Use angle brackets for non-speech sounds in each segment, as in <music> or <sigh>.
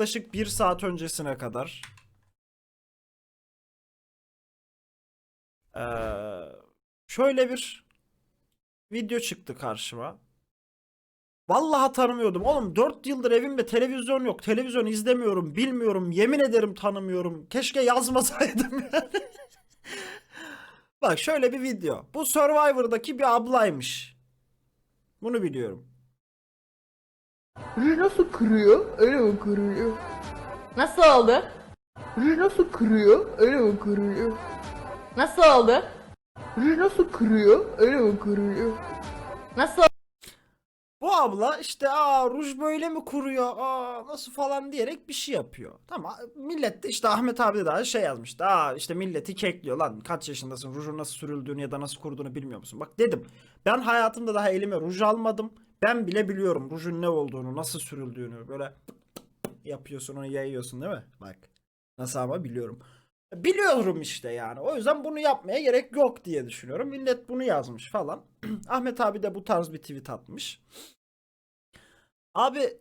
yaklaşık bir saat öncesine kadar eee, şöyle bir video çıktı karşıma. Vallahi tanımıyordum. Oğlum 4 yıldır evimde televizyon yok. Televizyon izlemiyorum, bilmiyorum. Yemin ederim tanımıyorum. Keşke yazmasaydım. <laughs> Bak şöyle bir video. Bu Survivor'daki bir ablaymış. Bunu biliyorum. Ruj nasıl kırıyor? Öyle mi kırıyor? Nasıl oldu? Ruj nasıl kırıyor? Öyle mi kırıyor? Nasıl oldu? Ruj nasıl kırıyor? Öyle mi kırıyor? Nasıl abla işte aa ruj böyle mi kuruyor aa nasıl falan diyerek bir şey yapıyor. Tamam millet de işte Ahmet abi de daha şey yazmıştı. Aa işte milleti kekliyor lan kaç yaşındasın rujun nasıl sürüldüğünü ya da nasıl kuruduğunu bilmiyor musun? Bak dedim ben hayatımda daha elime ruj almadım. Ben bile biliyorum rujun ne olduğunu nasıl sürüldüğünü böyle yapıyorsun onu yayıyorsun değil mi? Bak nasıl ama biliyorum. Biliyorum işte yani. O yüzden bunu yapmaya gerek yok diye düşünüyorum. Millet bunu yazmış falan. <clears throat> Ahmet abi de bu tarz bir tweet atmış. Abi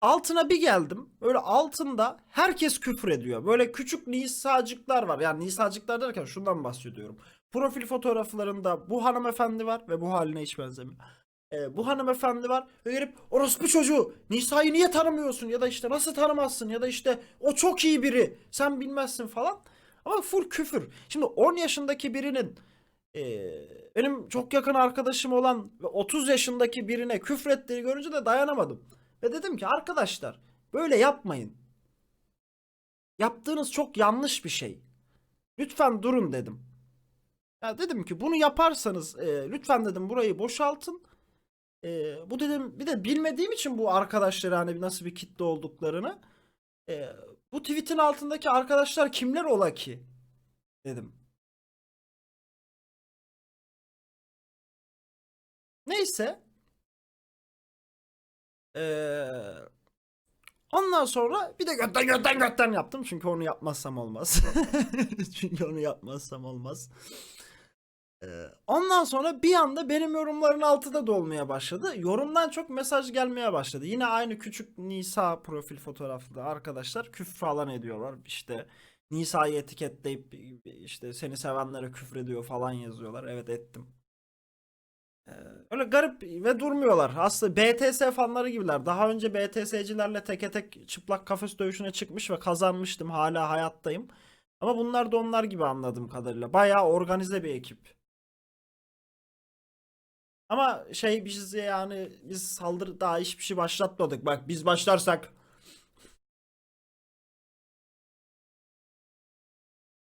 altına bir geldim. Öyle altında herkes küfür ediyor. Böyle küçük nisacıklar var. Yani nisacıklar derken şundan bahsediyorum. Profil fotoğraflarında bu hanımefendi var ve bu haline hiç benzemiyor. Ee, bu hanımefendi var ve gelip orospu çocuğu Nisa'yı niye tanımıyorsun ya da işte nasıl tanımazsın ya da işte o çok iyi biri sen bilmezsin falan. Ama full küfür. Şimdi 10 yaşındaki birinin ee, benim çok yakın arkadaşım olan ve 30 yaşındaki birine küfrettiğini görünce de dayanamadım. Ve dedim ki arkadaşlar böyle yapmayın. Yaptığınız çok yanlış bir şey. Lütfen durun dedim. Ya dedim ki bunu yaparsanız e, lütfen dedim burayı boşaltın. E, bu dedim bir de bilmediğim için bu arkadaşları hani nasıl bir kitle olduklarını. e, bu tweetin altındaki arkadaşlar kimler ola ki? Dedim. Neyse. Ee, ondan sonra bir de götten götten götten yaptım. Çünkü onu yapmazsam olmaz. <laughs> çünkü onu yapmazsam olmaz. Ee, ondan sonra bir anda benim yorumların altı da dolmaya başladı. Yorumdan çok mesaj gelmeye başladı. Yine aynı küçük Nisa profil fotoğraflı arkadaşlar küfür falan ediyorlar. İşte Nisa'yı etiketleyip işte seni sevenlere küfür ediyor falan yazıyorlar. Evet ettim. Öyle garip ve durmuyorlar. Aslında BTS fanları gibiler. Daha önce BTS'cilerle teke tek çıplak kafes dövüşüne çıkmış ve kazanmıştım. Hala hayattayım. Ama bunlar da onlar gibi anladığım kadarıyla. Bayağı organize bir ekip. Ama şey biz yani biz saldırı daha hiçbir şey başlatmadık. Bak biz başlarsak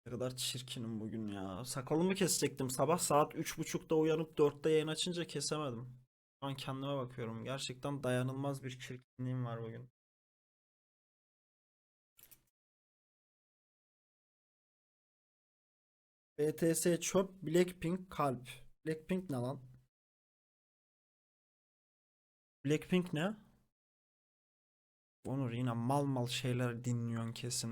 Ne kadar çirkinim bugün ya. Sakalımı kesecektim. Sabah saat 3.30'da uyanıp 4'te yayın açınca kesemedim. Şu an kendime bakıyorum. Gerçekten dayanılmaz bir çirkinliğim var bugün. BTS çöp, Blackpink kalp. Blackpink ne lan? Blackpink ne? Onur yine mal mal şeyler dinliyorsun kesin.